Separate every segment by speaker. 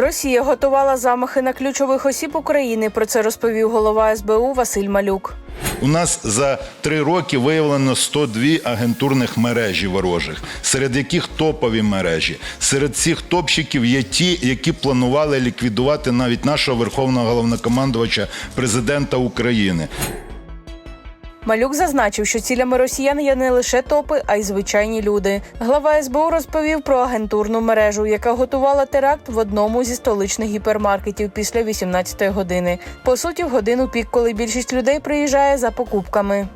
Speaker 1: Росія готувала замахи на ключових осіб України. Про це розповів голова СБУ Василь Малюк.
Speaker 2: У нас за три роки виявлено 102 агентурних мережі ворожих, серед яких топові мережі. Серед цих топчиків є ті, які планували ліквідувати навіть нашого верховного головнокомандувача президента України.
Speaker 1: Малюк зазначив, що цілями росіян є не лише топи, а й звичайні люди. Глава СБУ розповів про агентурну мережу, яка готувала теракт в одному зі столичних гіпермаркетів після 18-ї години. По суті, в годину пік, коли більшість людей приїжджає за покупками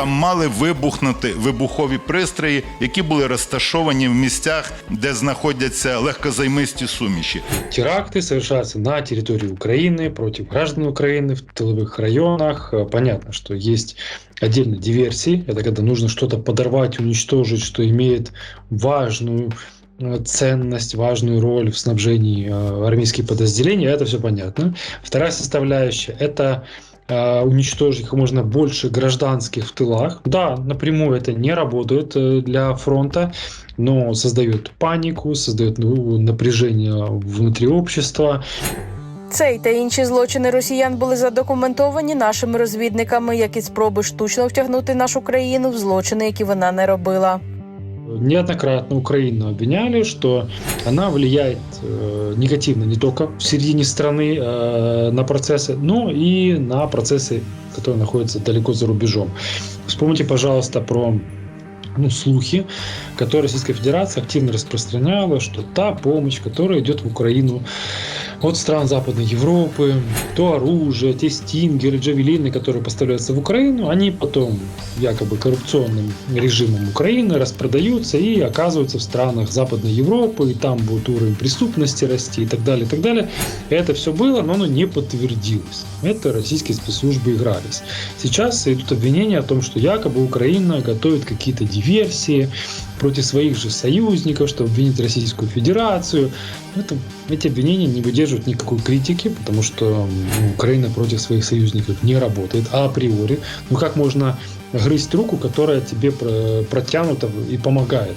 Speaker 2: Там мали вибухнути вибухові пристрої, які були розташовані в місцях, де знаходяться легкозаймисті суміші.
Speaker 3: Теракты совершаются на территории Украины против граждан Украины в тыловых районах. Э, Понятно, что есть отдельно диверсии. Это когда нужно что-то подорвать, уничтожить, что имеет важную э, ценность, важную роль в снабжении э, армейских подразделений. Это все понятно. Вторая составляющая – это э, уничтожить как можно больше гражданских в тылах. Да, напрямую это не работает э, для фронта, но создает панику, создает ну, напряжение внутри общества.
Speaker 1: Цей та інші злочини росіян були задокументовані нашими розвідниками, як і спроби штучно втягнути нашу країну в злочини, які вона не робила.
Speaker 3: Неоднократно Украину обвиняли, что она влияет э, негативно не только в середине страны э, на процессы, но и на процессы, которые находятся далеко за рубежом. Вспомните, пожалуйста, про ну, слухи, которые Российская Федерация активно распространяла, что та помощь, которая идет в Украину от стран Западной Европы, то оружие, те стингеры, джавелины, которые поставляются в Украину, они потом якобы коррупционным режимом Украины распродаются и оказываются в странах Западной Европы, и там будет уровень преступности расти и так далее, и так далее. Это все было, но оно не подтвердилось. Это российские спецслужбы игрались. Сейчас идут обвинения о том, что якобы Украина готовит какие-то диверсии против своих же союзников, чтобы обвинить Российскую Федерацию. Это, эти обвинения не выдерживают никакой критики, потому что ну, Украина против своих союзников не работает а априори. Ну как можно грызть руку, которая тебе про- протянута и помогает?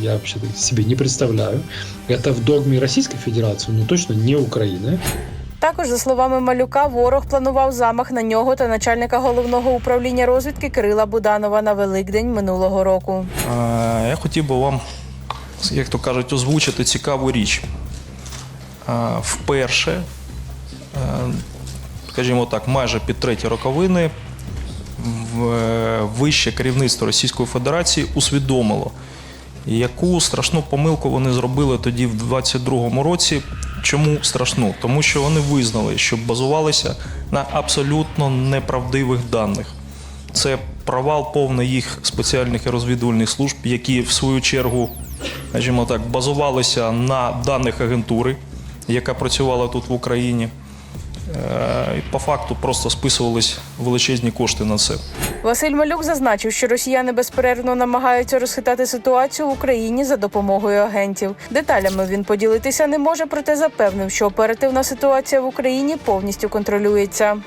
Speaker 3: Я вообще себе не представляю. Это в догме Российской Федерации, но точно не Украины.
Speaker 1: Також, за словами Малюка, ворог планував замах на нього та начальника головного управління розвідки Кирила Буданова на Великдень минулого року.
Speaker 4: Я хотів би вам, як то кажуть, озвучити цікаву річ. Вперше, скажімо так, майже під треті роковини вище керівництво Російської Федерації усвідомило, яку страшну помилку вони зробили тоді в 22-му році. Чому страшну? Тому що вони визнали, що базувалися на абсолютно неправдивих даних. Це провал повний їх спеціальних і розвідувальних служб, які в свою чергу, скажімо так, базувалися на даних агентури, яка працювала тут в Україні. Е, по факту просто списувались величезні кошти на це.
Speaker 1: Василь Малюк зазначив, що росіяни безперервно намагаються розхитати ситуацію в Україні за допомогою агентів. Деталями він поділитися не може, проте запевнив, що оперативна ситуація в Україні повністю контролюється.